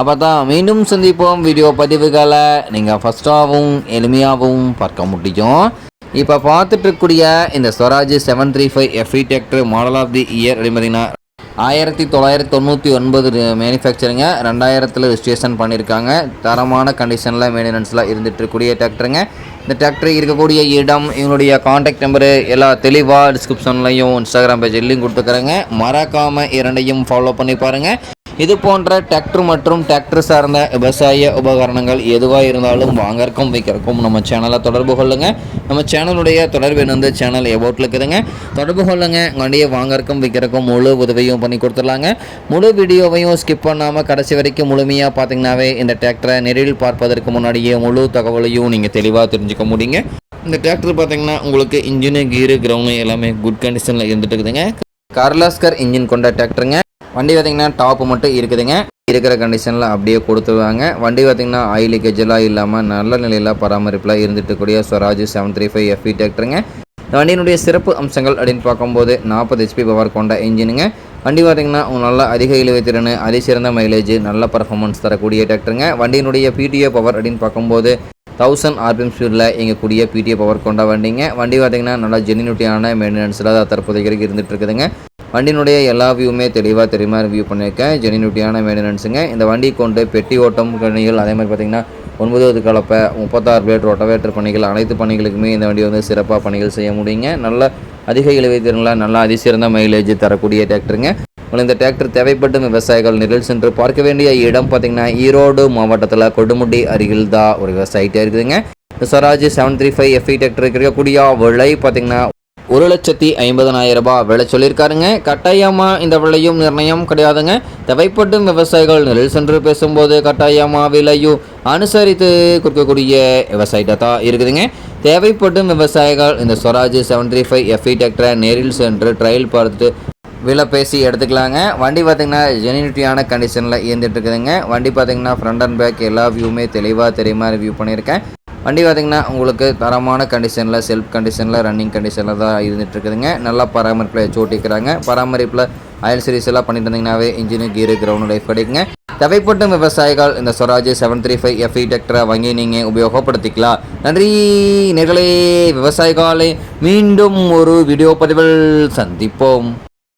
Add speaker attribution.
Speaker 1: அப்போ தான் மீண்டும் சந்திப்போம் வீடியோ பதிவுகளை. நீங்கள் ஃபஸ்ட்டாகவும் எளிமையாகவும் பார்க்க முடியும். இப்போ பார்த்துட்ருக்கூடிய இந்த Swaraj seven three five FE tractor model of the year அப்படின்னு பார்த்தீங்கன்னா ஆயிரத்தி தொள்ளாயிரத்தி தொண்ணூற்றி ஒன்பது மேனுஃபேக்சருங்க ரெண்டாயிரத்தில் ரிஜிஸ்ட்ரேஷன் பண்ணியிருக்காங்க. தரமான கண்டிஷனில் மெயின்டெனன்ஸில் இருந்துட்டு இருக்கக்கூடிய டிராக்டருங்க இந்த டிராக்டர் இருக்கக்கூடிய இடம் இவங்களுடைய காண்டாக்ட் நம்பரு எல்லா தெளிவாக டிஸ்கிரிப்ஷன்லையும் இன்ஸ்டாகிராம் பேஜ்லையும் கொடுத்துக்கிறேங்க. மறக்காமல் இரண்டையும் ஃபாலோ பண்ணி பாருங்கள் இது போன்ற டிராக்டர் மற்றும் டிராக்டர் சார்ந்த விவசாய உபகரணங்கள் எதுவாக இருந்தாலும் வாங்கறக்கும் வைக்கிறக்கும் நம்ம சேனலை தொடர்பு கொள்ளுங்கள் நம்ம சேனலுடைய தொடர்பு வந்து சேனல் எபோட்டில் இருக்குதுங்க. தொடர்பு கொள்ளுங்க. வண்டியை வாங்கறக்கும் வைக்கிறக்கும் முழு உதவியும் பண்ணி கொடுத்துடலாங்க. முழு வீடியோவையும் ஸ்கிப் பண்ணாமல் கடைசி வரைக்கும் முழுமையாக பார்த்தீங்கன்னாவே இந்த டிராக்டரை நேரில் பார்ப்பதற்கு முன்னாடியே முழு தகவலையும் நீங்கள் தெளிவாக தெரிஞ்சுக்க முடியுங்க. இந்த டிராக்டர் பார்த்தீங்கன்னா உங்களுக்கு இன்ஜினு கீரு கிரவுண்டு எல்லாமே குட் கண்டிஷனில் இருந்துட்டு இருக்குதுங்க. கார்லாஸ்கர் இன்ஜின் கொண்ட டிராக்டருங்க வண்டி பார்த்திங்கன்னா டாப்பு மட்டும் இருக்குதுங்க. இருக்கிற கண்டிஷனில் அப்படியே கொடுத்துருவாங்க. வண்டி பார்த்திங்கன்னா ஆயில் லீக்கேஜ் இல்லாமல் நல்ல நிலையில் பராமரிப்பில் இருந்துட்டு கூடிய Swaraj seven three five FE டிராக்டருங்க இந்த வண்டியினுடைய சிறப்பு அம்சங்கள் அப்படின்னு பார்க்கும்போது நாற்பது ஹெச்பி பவர் கொண்ட இன்ஜினுங்க வண்டி பார்த்திங்கன்னா நல்ல அதிக இழுவை திறன் அதிசிறந்த மைலேஜ் நல்ல பர்ஃபார்மன்ஸ் தரக்கூடிய டிராக்டருங்க வண்டியினுடைய பிடிஓ பவர் அப்படின்னு பார்க்கும்போது தௌசண்ட் ஆர்பிஎம் ஸ்பீடில் இயங்கக்கூடிய பிடிஓ பவர் கொண்ட வண்டிங்க. வண்டி பார்த்திங்கன்னா நல்லா ஜெனினிட்டியான மெயின்டெனன்ஸில் தற்போதைக்கு தற்போதைய இருந்துட்டு இருக்குதுங்க. வண்டியினுடைய எல்லா வியூவுமே தெளிவாக தெரியுமா வியூ பண்ணியிருக்கேன். ஜெனினுட்டியான மெயின்டெனன்ஸுங்க இந்த வண்டி கொண்டு பெட்டி ஓட்டம் பணிகள் அதே மாதிரி பார்த்திங்கன்னா ஒன்பதாவது கலப்பை முப்பத்தாறு பிளேட் ரொட்டவேட்டர் பணிகள் அனைத்து பணிகளுக்குமே இந்த வண்டி வந்து சிறப்பாக பணிகள் செய்ய முடியுங்க. நல்ல அதிக இழுவை திறனில் நல்லா அதிசிறந்த மைலேஜ் தரக்கூடிய டிராக்டருங்க உங்களுக்கு இந்த டிராக்டர் தேவைப்படும் விவசாயிகள் நிழல் சென்று பார்க்க வேண்டிய இடம் பார்த்திங்கன்னா ஈரோடு மாவட்டத்தில் கொடுமுடி அருகில் தான் ஒரு விவசாயிட்டே இருக்குதுங்க. Swaraj seven three five FE tractor இருக்கக்கூடிய விலை பார்த்திங்கன்னா ஒரு லட்சத்தி ஐம்பதனாயிரம் ரூபாய் விலை சொல்லியிருக்காருங்க. கட்டாயமாக இந்த விலையும் நிர்ணயம் கிடையாதுங்க. தேவைப்படும் விவசாயிகள் நெல் சென்று பேசும்போது கட்டாயமாக விலையும் அனுசரித்து கொடுக்கக்கூடிய விவசாயிட்ட தான் இருக்குதுங்க. தேவைப்படும் விவசாயிகள் இந்த Swaraj seven three five FE டிராக்டரை நேரில் சென்று ட்ரையல் பார்த்துட்டு விலை பேசி எடுத்துக்கலாங்க. வண்டி பார்த்திங்கன்னா ஜெனினிட்டியான கண்டிஷனில் இருந்துட்டு இருக்குதுங்க. வண்டி பார்த்திங்கன்னா ஃப்ரண்ட் அண்ட் பேக் எல்லா வியூவுமே தெளிவாக தெரியுமா ரிவ்யூ பண்ணியிருக்கேன். வண்டி பார்த்திங்கன்னா உங்களுக்கு தரமான கண்டிஷனில் செல்ஃப் கண்டிஷனில் ரன்னிங் கண்டிஷனில் தான் இருந்துட்டு இருக்குதுங்க நல்லா பராமரிப்பில் சோட்டிக்கிறாங்க பராமரிப்பில் அயல் சீரிஸ் எல்லாம் பண்ணிட்டு இருந்தீங்கன்னாவே இன்ஜினு கீரு கிரவுண்ட் லைஃப் கிடைக்குங்க தேவைப்படும் விவசாயிகள் இந்த Swaraj seven three five FE டிராக்டரை வாங்கி நீங்கள் உபயோகப்படுத்திக்கலாம். நன்றி. நேர்களே விவசாயிகளை மீண்டும் ஒரு வீடியோ பதிவில் சந்திப்போம்.